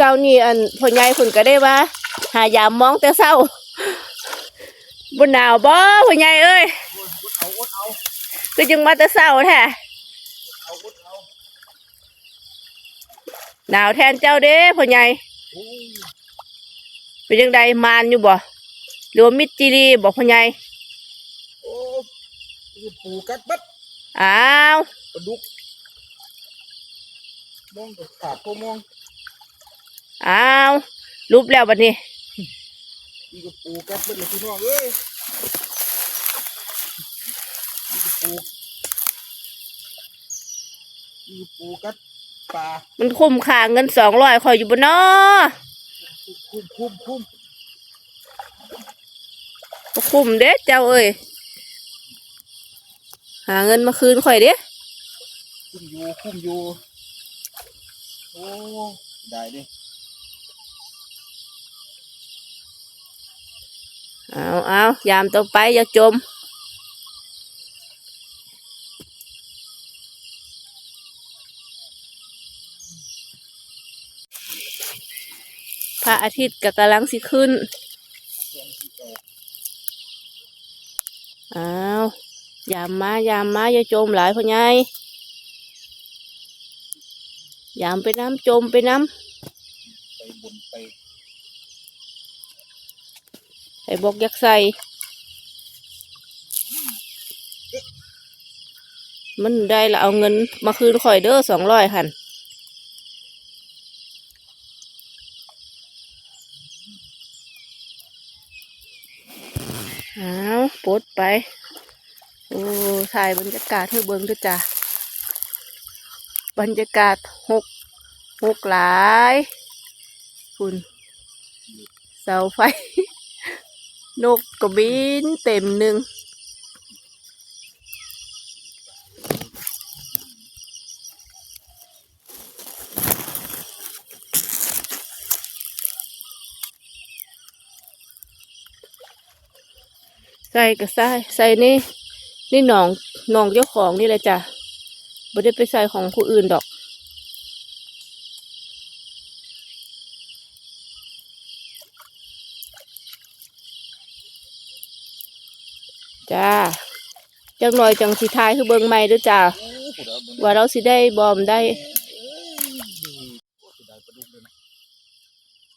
เช้านี่อันพ่อใหญ่เพิ่นก็ได้ว่า หายามมองแต่เช้าบ่หนาวบ่พ่อใหญ่เอ้ยเอาอดเอาก็จึงมาแต่เช้าแท้เอาอดเอาหนาวแทนเจ้าเด้พ่อใหญ่โอ้ยเป็นจังไดมานอยู่บ่หรือว่ามิตรจีรีบ่พ่อใหญ่โอ้ยปูกัดบัดอ้าวปลาดุกมองกับขาดพอมอง อ้าวรูปแล้วบัดนี้นี่ก็ปูกัดบัดเลยพี่น้องเอ้ยนี่ก็ปูนี่ก็ปูกัดปลามันคุ้มค่าเงินสองร้อยคอยอยู่บนนอคุ้มคุ้มคุ้มบ่คุ้มเด้เจ้าเอ้ยหาเงินมาคืนข่อยเด้คุ้มอยู่คุ้มอยู่โอ้ได้ดิ เอาเอายามต่อไปอย่าจม พระอาทิตย์ก็กำลังสิขึ้น เอายามมายามมาอย่าจมหลายพ่อใหญ่ยามไปน้ำจมไปน้ไปบนไปำไอ้บอกยักใส่ มันได้ละเอาเงินมาคืนข่อยเด้อสองร้อยหันเอาปดไป โอ้ถ่ายบรรยากาศให้เบิ่งด้วยจ้ะ บรรยากาศหกหกหลาย คุณเสาไฟ นกกระบินเต็มหนึ่งใส่ก็ใส่ใส่นี่นี่หนองหนองเจ้าของนี่แหละจ้ะไม่ได้ไปใส่ของผู้อื่นดอก จ้าจังหน่อยจังสิทายคือเบิ่งใหม่เด้วยจ้าโอ้ผู้ใดเบิ่งว่าเราสิได้บอมได้โอ้ผู้ใดปลาดุกเลยนะ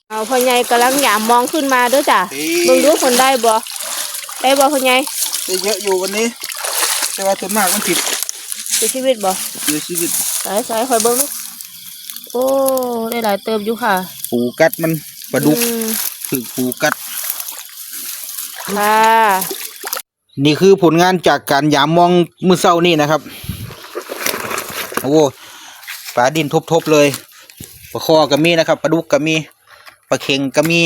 เอาพ่อใหญ่กำลังหยามมองขึ้นมาเด้วยจ้าเฮ้เบิ่งดูคนได้บ่ได้บ่พ่อใหญ่ได้เยอะอยู่วันนี้ แต่ว่าส่วนมากมันติดเสียชีวิตบ่เสียชีวิตสายสายคอยเบิ่งดูโอ้ได้หลายเติมอยู่ค่ะปูกัดมันปลาดุกอืมถึกปูกัดค่ะ นี่คือผลงานจากการยามมองมือเศร้านี่นะครับ โอ้ปลาดินทบๆเลยปลาคอก็มีนะครับปลาดุกก็มีปลาเข็งก็มี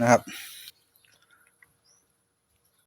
นะครับ